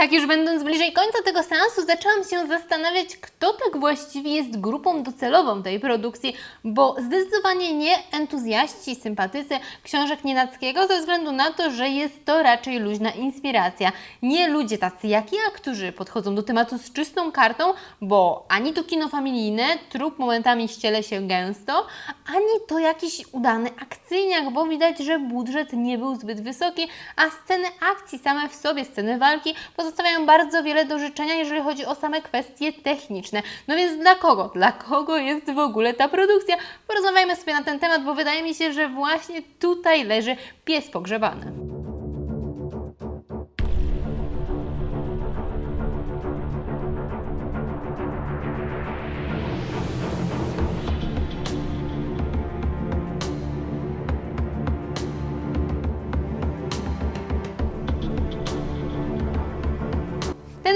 Tak już będąc bliżej końca tego seansu, zaczęłam się zastanawiać, kto tak właściwie jest grupą docelową tej produkcji, bo zdecydowanie nie entuzjaści, sympatycy książek Nienackiego, ze względu na to, że jest to raczej luźna inspiracja. Nie ludzie tacy jak ja, którzy podchodzą do tematu z czystą kartą, bo ani to kino familijne, trup momentami ściele się gęsto, ani to jakiś udany akcyjniak, bo widać, że budżet nie był zbyt wysoki, a sceny akcji same w sobie, sceny walki pozostawiają bardzo wiele do życzenia, jeżeli chodzi o same kwestie techniczne. No więc dla kogo? Dla kogo jest w ogóle ta produkcja? Porozmawiajmy sobie na ten temat, bo wydaje mi się, że właśnie tutaj leży pies pogrzebany.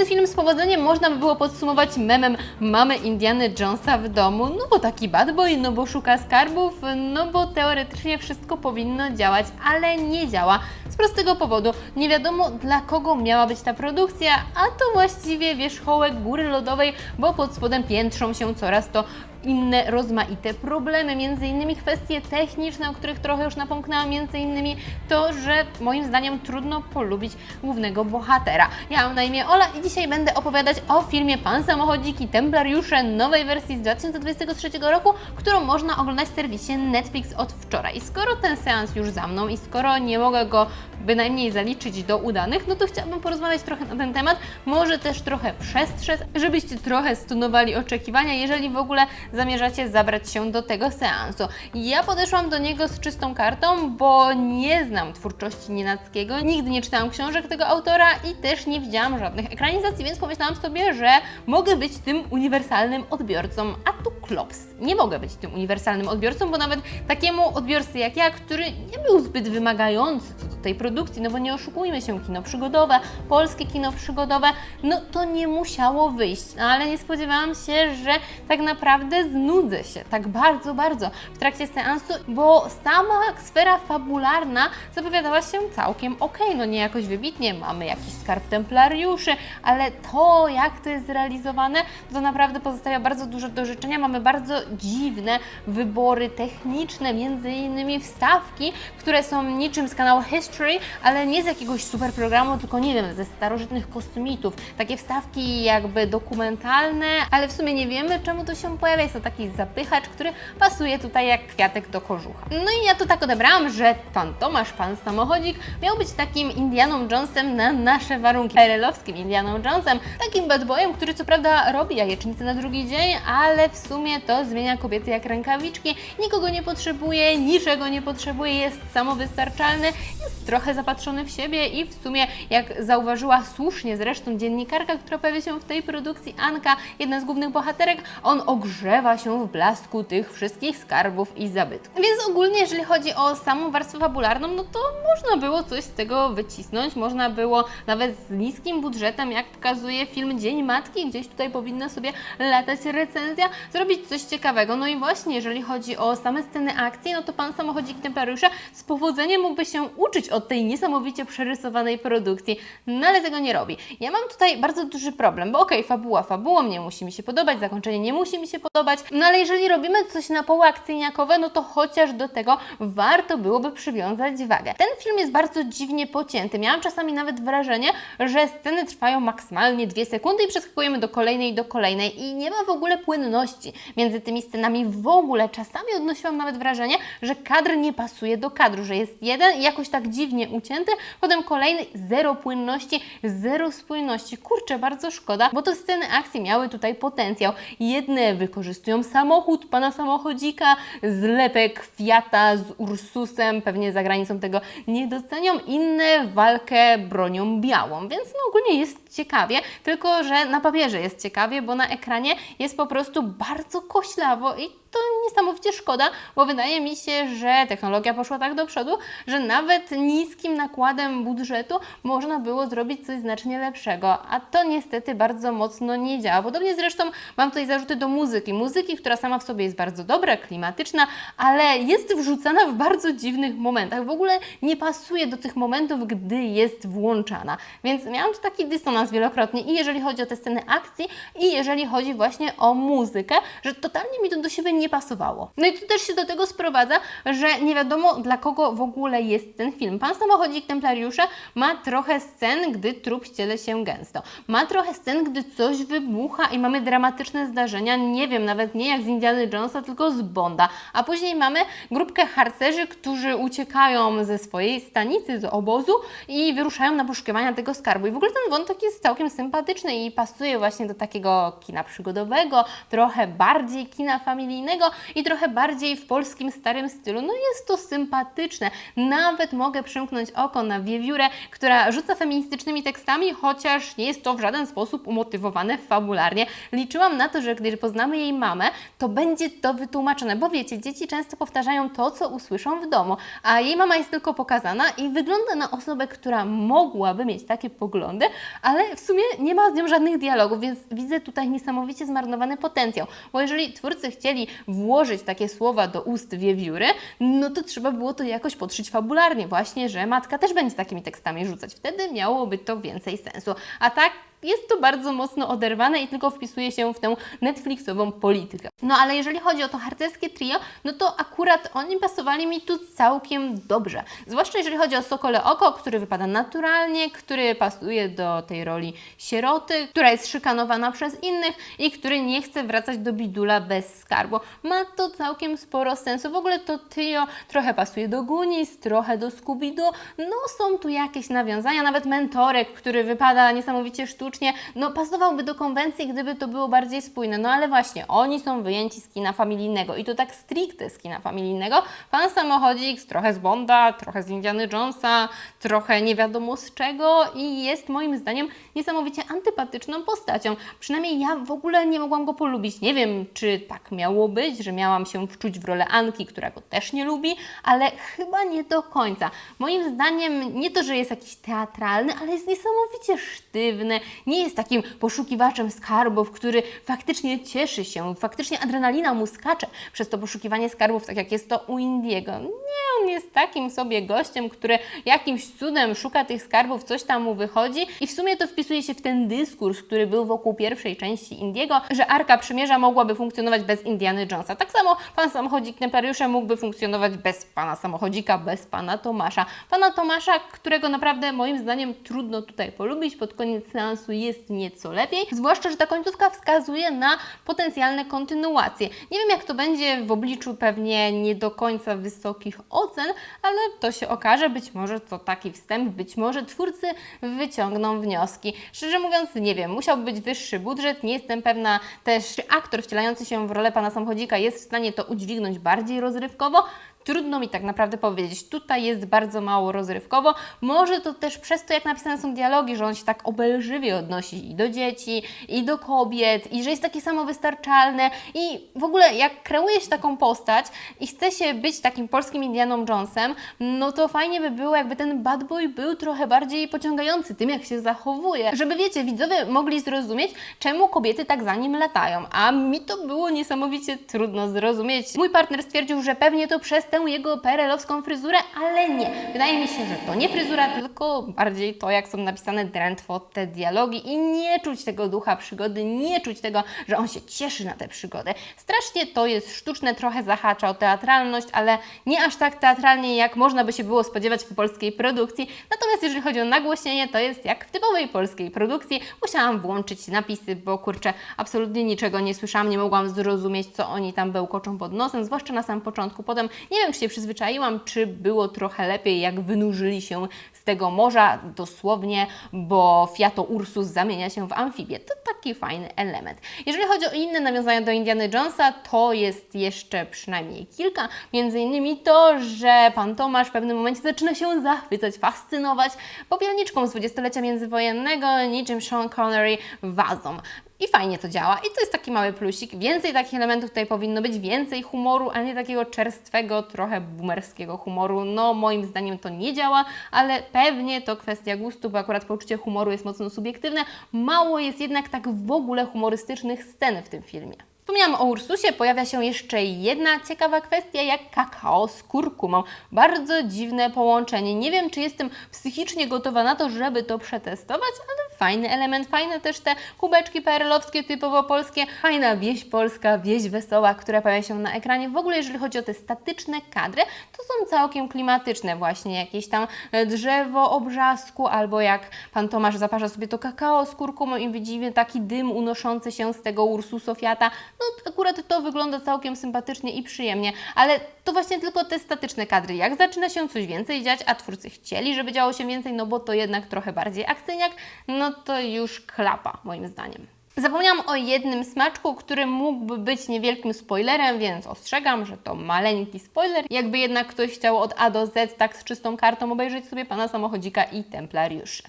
Ten film z powodzeniem można by było podsumować memem Mamy Indiana Jonesa w domu, no bo taki bad boy, no bo szuka skarbów, no bo teoretycznie wszystko powinno działać, ale nie działa. Z prostego powodu, nie wiadomo dla kogo miała być ta produkcja, a to właściwie wierzchołek góry lodowej, bo pod spodem piętrzą się coraz to inne rozmaite problemy, między innymi kwestie techniczne, o których trochę już napomknęłam, między innymi to, że moim zdaniem trudno polubić głównego bohatera. Ja mam na imię Ola i dzisiaj będę opowiadać o filmie Pan Samochodzik i Templariusze nowej wersji z 2023 roku, którą można oglądać w serwisie Netflix od wczoraj. Skoro ten seans już za mną i skoro nie mogę go bynajmniej zaliczyć do udanych, no to chciałabym porozmawiać trochę na ten temat, może też trochę przestrzec, żebyście trochę stunowali oczekiwania, jeżeli w ogóle zamierzacie zabrać się do tego seansu. Ja podeszłam do niego z czystą kartą, bo nie znam twórczości Nienackiego, nigdy nie czytałam książek tego autora i też nie widziałam żadnych ekranizacji, więc pomyślałam sobie, że mogę być tym uniwersalnym odbiorcą, a tu klops. Nie mogę być tym uniwersalnym odbiorcą, bo nawet takiemu odbiorcy jak ja, który nie był zbyt wymagający co do tej produkcji, no bo nie oszukujmy się, kino przygodowe, polskie kino przygodowe, no to nie musiało wyjść. No ale nie spodziewałam się, że tak naprawdę znudzę się tak bardzo, bardzo w trakcie seansu, bo sama sfera fabularna zapowiadała się całkiem ok, no nie jakoś wybitnie, mamy jakiś skarb templariuszy, ale to, jak to jest zrealizowane, to naprawdę pozostawia bardzo dużo do życzenia. Mamy bardzo dziwne wybory techniczne, między innymi wstawki, które są niczym z kanału History, ale nie z jakiegoś super programu, tylko nie wiem, ze starożytnych kostumitów. Takie wstawki jakby dokumentalne, ale w sumie nie wiemy, czemu to się pojawia. Jest to taki zapychacz, który pasuje tutaj jak kwiatek do kożucha. No i ja to tak odebrałam, że pan Tomasz, pan samochodzik, miał być takim Indianą Jonesem na nasze warunki. RL-owskim Indianą Jonesem, takim bad boyem, który co prawda robi jajecznicę na drugi dzień, ale w sumie to zmienia kobiety jak rękawiczki, nikogo nie potrzebuje, niczego nie potrzebuje, jest samowystarczalny, jest trochę zapatrzony w siebie i w sumie, jak zauważyła słusznie zresztą dziennikarka, która pojawia się w tej produkcji, Anka, jedna z głównych bohaterek, on ogrzewa się w blasku tych wszystkich skarbów i zabytków. Więc ogólnie, jeżeli chodzi o samą warstwę fabularną, no to można było coś z tego wycisnąć, można było nawet z niskim budżetem, jak pokazuje film Dzień Matki, gdzieś tutaj powinna sobie latać recenzja, zrobić coś ciekawego. No i właśnie, jeżeli chodzi o same sceny akcji, no to pan samochodzik Templariusza z powodzeniem mógłby się uczyć od tej niesamowicie przerysowanej produkcji, no ale tego nie robi. Ja mam tutaj bardzo duży problem, bo okej, fabuła fabułą nie musi mi się podobać, zakończenie nie musi mi się podobać, no ale jeżeli robimy coś na poły akcyjniakowe, no to chociaż do tego warto byłoby przywiązać wagę. Ten film jest bardzo dziwnie pocięty. Miałam czasami nawet wrażenie, że sceny trwają maksymalnie dwie sekundy i przeskakujemy do kolejnej, do kolejnej i nie ma w ogóle płynności między tymi scenami. W ogóle czasami odnosiłam nawet wrażenie, że kadr nie pasuje do kadru, że jest jeden i jakoś tak dziwnie ucięty, potem kolejny, zero płynności, zero spójności. Kurczę, bardzo szkoda, bo to sceny akcji miały tutaj potencjał. Jedne wykorzystują samochód pana samochodzika, zlepek Fiata z Ursusem, pewnie za granicą tego nie docenią, inne walkę bronią białą, więc no ogólnie jest ciekawie, tylko że na papierze jest ciekawie, bo na ekranie jest po prostu bardzo koślawo i to niesamowicie szkoda, bo wydaje mi się, że technologia poszła tak do przodu, że nawet niskim nakładem budżetu można było zrobić coś znacznie lepszego, a to niestety bardzo mocno nie działa. Podobnie zresztą mam tutaj zarzuty do muzyki. Muzyki, która sama w sobie jest bardzo dobra, klimatyczna, ale jest wrzucana w bardzo dziwnych momentach. W ogóle nie pasuje do tych momentów, gdy jest włączana. Więc miałam tu taki dysonans wielokrotnie i jeżeli chodzi o te sceny akcji i jeżeli chodzi właśnie o muzykę, że totalnie mi to do siebie nie pasowało. No i tu też się do tego sprowadza, że nie wiadomo dla kogo w ogóle jest ten film. Pan samochodzik Templariusze ma trochę scen, gdy trup ściele się gęsto. Ma trochę scen, gdy coś wybucha i mamy dramatyczne zdarzenia, nie wiem, nawet nie jak z Indiana Jonesa, tylko z Bonda. A później mamy grupkę harcerzy, którzy uciekają ze swojej stanicy, z obozu i wyruszają na poszukiwania tego skarbu. I w ogóle ten wątek jest całkiem sympatyczny i pasuje właśnie do takiego kina przygodowego, trochę bardziej kina familijnego i trochę bardziej w polskim starym stylu. No jest to sympatyczne. Nawet mogę przymknąć oko na wiewiórę, która rzuca feministycznymi tekstami, chociaż nie jest to w żaden sposób umotywowane fabularnie. Liczyłam na to, że gdy poznamy jej mamę, to będzie to wytłumaczone, bo wiecie, dzieci często powtarzają to, co usłyszą w domu, a jej mama jest tylko pokazana i wygląda na osobę, która mogłaby mieć takie poglądy, ale w sumie nie ma z nią żadnych dialogów, więc widzę tutaj niesamowicie zmarnowany potencjał, bo jeżeli twórcy chcieli włożyć takie słowa do ust wiewióry, no to trzeba było to jakoś podszyć fabularnie, właśnie, że matka też będzie takimi tekstami rzucać. Wtedy miałoby to więcej sensu. A tak jest to bardzo mocno oderwane i tylko wpisuje się w tę Netflixową politykę. No ale jeżeli chodzi o to harcerskie trio, no to akurat oni pasowali mi tu całkiem dobrze. Zwłaszcza jeżeli chodzi o Sokole Oko, który wypada naturalnie, który pasuje do tej roli sieroty, która jest szykanowana przez innych i który nie chce wracać do bidula bez skarbu. Ma to całkiem sporo sensu. W ogóle to trio trochę pasuje do Goonies, trochę do Scooby-Doo. No są tu jakieś nawiązania, nawet mentorek, który wypada niesamowicie sztucznie, no pasowałby do konwencji, gdyby to było bardziej spójne. No ale właśnie, oni są wyjęci z kina familijnego i to tak stricte z kina familijnego. Pan samochodzik trochę z Bonda, trochę z Indiana Jonesa, trochę nie wiadomo z czego i jest moim zdaniem niesamowicie antypatyczną postacią. Przynajmniej ja w ogóle nie mogłam go polubić. Nie wiem, czy tak miało być, że miałam się wczuć w rolę Anki, która go też nie lubi, ale chyba nie do końca. Moim zdaniem nie to, że jest jakiś teatralny, ale jest niesamowicie sztywny, nie jest takim poszukiwaczem skarbów, który faktycznie cieszy się, faktycznie adrenalina mu skacze przez to poszukiwanie skarbów, tak jak jest to u Indiego. Nie, on jest takim sobie gościem, który jakimś cudem szuka tych skarbów, coś tam mu wychodzi i w sumie to wpisuje się w ten dyskurs, który był wokół pierwszej części Indiego, że Arka Przymierza mogłaby funkcjonować bez Indiany Jonesa. Tak samo pan samochodzik Templariusza mógłby funkcjonować bez pana samochodzika, bez pana Tomasza. Pana Tomasza, którego naprawdę moim zdaniem trudno tutaj polubić, pod koniec seansu jest nieco lepiej, zwłaszcza, że ta końcówka wskazuje na potencjalne kontynuacje. Nie wiem jak to będzie w obliczu pewnie nie do końca wysokich ocen, ale to się okaże, być może to taki wstęp, być może twórcy wyciągną wnioski. Szczerze mówiąc, nie wiem, musiał być wyższy budżet, nie jestem pewna też, czy aktor wcielający się w rolę pana samochodzika jest w stanie to udźwignąć bardziej rozrywkowo. Trudno mi tak naprawdę powiedzieć. Tutaj jest bardzo mało rozrywkowo. Może to też przez to, jak napisane są dialogi, że on się tak obelżywie odnosi i do dzieci, i do kobiet, i że jest takie samowystarczalne. I w ogóle, jak kreuje się taką postać i chce się być takim polskim Indianą Jonesem, no to fajnie by było, jakby ten bad boy był trochę bardziej pociągający tym, jak się zachowuje. Żeby, wiecie, widzowie mogli zrozumieć, czemu kobiety tak za nim latają. A mi to było niesamowicie trudno zrozumieć. Mój partner stwierdził, że pewnie to przez tę jego perelowską fryzurę, ale nie. Wydaje mi się, że to nie fryzura, tylko bardziej to, jak są napisane drętwo te dialogi i nie czuć tego ducha przygody, nie czuć tego, że on się cieszy na tę przygodę. Strasznie to jest sztuczne, trochę zahacza o teatralność, ale nie aż tak teatralnie, jak można by się było spodziewać po polskiej produkcji. Natomiast jeżeli chodzi o nagłośnienie, to jest jak w typowej polskiej produkcji. Musiałam włączyć napisy, bo kurczę, absolutnie niczego nie słyszałam, nie mogłam zrozumieć, co oni tam bełkoczą pod nosem, zwłaszcza na samym początku. Potem nie wiem, czy się przyzwyczaiłam, czy było trochę lepiej, jak wynurzyli się z tego morza dosłownie, bo Fiato Ursus zamienia się w amfibię. To taki fajny element. Jeżeli chodzi o inne nawiązania do Indiana Jonesa, to jest jeszcze przynajmniej kilka. Między innymi to, że pan Tomasz w pewnym momencie zaczyna się zachwycać, fascynować popielniczką z dwudziestolecia międzywojennego, niczym Sean Connery wazą. I fajnie to działa. I to jest taki mały plusik. Więcej takich elementów tutaj powinno być, więcej humoru, a nie takiego czerstwego, trochę boomerskiego humoru. No, moim zdaniem to nie działa, ale pewnie to kwestia gustu, bo akurat poczucie humoru jest mocno subiektywne. Mało jest jednak tak w ogóle humorystycznych scen w tym filmie. Wspomniałam o Ursusie, pojawia się jeszcze jedna ciekawa kwestia, jak kakao z kurkumą. Bardzo dziwne połączenie. Nie wiem, czy jestem psychicznie gotowa na to, żeby to przetestować, ale fajny element, fajne też te kubeczki perlowskie, typowo polskie, fajna wieś polska, wieś wesoła, która pojawia się na ekranie. W ogóle, jeżeli chodzi o te statyczne kadry, to są całkiem klimatyczne właśnie. Jakieś tam e, drzewo obrzasku, albo jak pan Tomasz zaparza sobie to kakao z kurkumą i widzimy taki dym unoszący się z tego Ursusofiata. No akurat to wygląda całkiem sympatycznie i przyjemnie, ale to właśnie tylko te statyczne kadry. Jak zaczyna się coś więcej dziać, a twórcy chcieli, żeby działo się więcej, no bo to jednak trochę bardziej akcyjniak, no to już klapa moim zdaniem. Zapomniałam o jednym smaczku, który mógłby być niewielkim spoilerem, więc ostrzegam, że to maleńki spoiler. Jakby jednak ktoś chciał od A do Z tak z czystą kartą obejrzeć sobie pana samochodzika i templariuszy.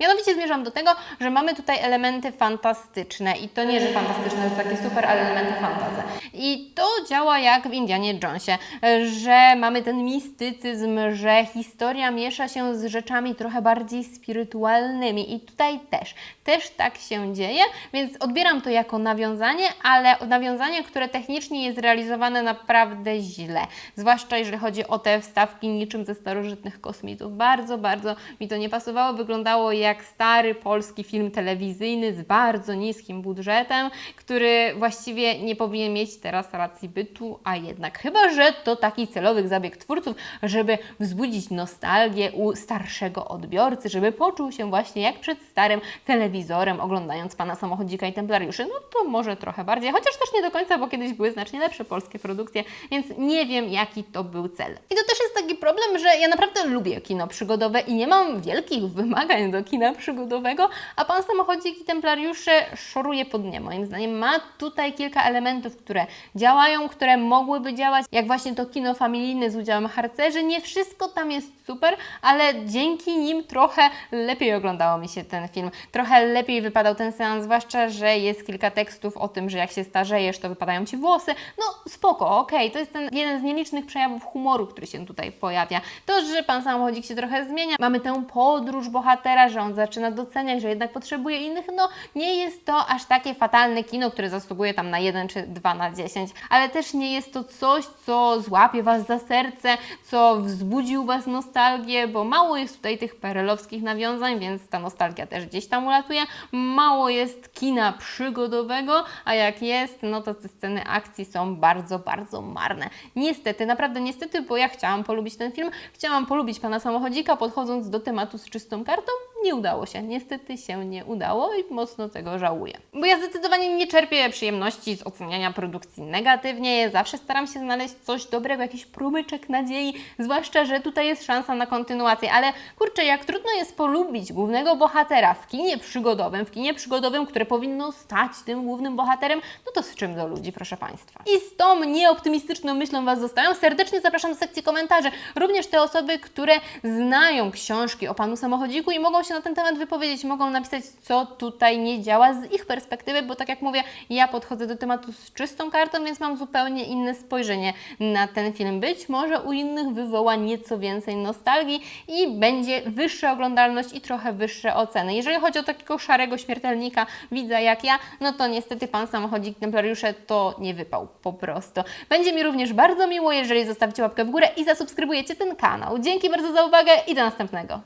Mianowicie zmierzam do tego, że mamy tutaj elementy fantastyczne i to nie, że fantastyczne to takie super, ale elementy fantazy. I to działa jak w Indianie Jonesie, że mamy ten mistycyzm, że historia miesza się z rzeczami trochę bardziej spirytualnymi i tutaj też, też tak się dzieje, więc odbieram to jako nawiązanie, ale nawiązanie, które technicznie jest realizowane naprawdę źle, zwłaszcza jeżeli chodzi o te wstawki niczym ze starożytnych kosmitów. Bardzo, bardzo mi to nie pasowało, wyglądało jak stary polski film telewizyjny z bardzo niskim budżetem, który właściwie nie powinien mieć teraz racji bytu, a jednak chyba, że to taki celowy zabieg twórców, żeby wzbudzić nostalgię u starszego odbiorcy, żeby poczuł się właśnie jak przed starym telewizorem oglądając Pana Samochodzika i Templariuszy, no to może trochę bardziej, chociaż też nie do końca, bo kiedyś były znacznie lepsze polskie produkcje, więc nie wiem jaki to był cel. I to też jest taki problem, że ja naprawdę lubię kino przygodowe i nie mam wielkich wymagań do kina przygodowego, a Pan Samochodzik i Templariusze szoruje pod nie. Moim zdaniem ma tutaj kilka elementów, które działają, które mogłyby działać, jak właśnie to kino familijne z udziałem harcerzy. Nie wszystko tam jest super, ale dzięki nim trochę lepiej oglądało mi się ten film. Trochę lepiej wypadał ten seans, zwłaszcza, że jest kilka tekstów o tym, że jak się starzejesz, to wypadają Ci włosy. No spoko, okej, to jest ten jeden z nielicznych przejawów humoru, który się tutaj pojawia. To, że Pan Samochodzik się trochę zmienia, mamy tę podróż bohatera, że zaczyna doceniać, że jednak potrzebuje innych, no nie jest to aż takie fatalne kino, które zasługuje tam na 1 czy 2 na 10, ale też nie jest to coś, co złapie Was za serce, co wzbudzi u Was nostalgię, bo mało jest tutaj tych perelowskich nawiązań, więc ta nostalgia też gdzieś tam ulatuje. Mało jest kina przygodowego, a jak jest, no to te sceny akcji są bardzo, bardzo marne. Niestety, naprawdę niestety, bo ja chciałam polubić ten film, chciałam polubić Pana Samochodzika, podchodząc do tematu z czystą kartą, nie udało się. Niestety się nie udało i mocno tego żałuję. Bo ja zdecydowanie nie czerpię przyjemności z oceniania produkcji negatywnie. Zawsze staram się znaleźć coś dobrego, jakiś promyczek nadziei, zwłaszcza, że tutaj jest szansa na kontynuację. Ale kurczę, jak trudno jest polubić głównego bohatera w kinie przygodowym, w kinie przygodowym, które powinno stać tym głównym bohaterem, no to z czym do ludzi, proszę Państwa. I z tą nieoptymistyczną myślą Was zostawiam. Serdecznie zapraszam do sekcji komentarzy. Również te osoby, które znają książki o Panu Samochodziku i mogą się na ten temat wypowiedzieć, mogą napisać, co tutaj nie działa z ich perspektywy, bo tak jak mówię, ja podchodzę do tematu z czystą kartą, więc mam zupełnie inne spojrzenie na ten film. Być może u innych wywoła nieco więcej nostalgii i będzie wyższa oglądalność i trochę wyższe oceny. Jeżeli chodzi o takiego szarego śmiertelnika, widza jak ja, no to niestety Pan Samochodzik Templariusze to nie wypał po prostu. Będzie mi również bardzo miło, jeżeli zostawicie łapkę w górę i zasubskrybujecie ten kanał. Dzięki bardzo za uwagę i do następnego.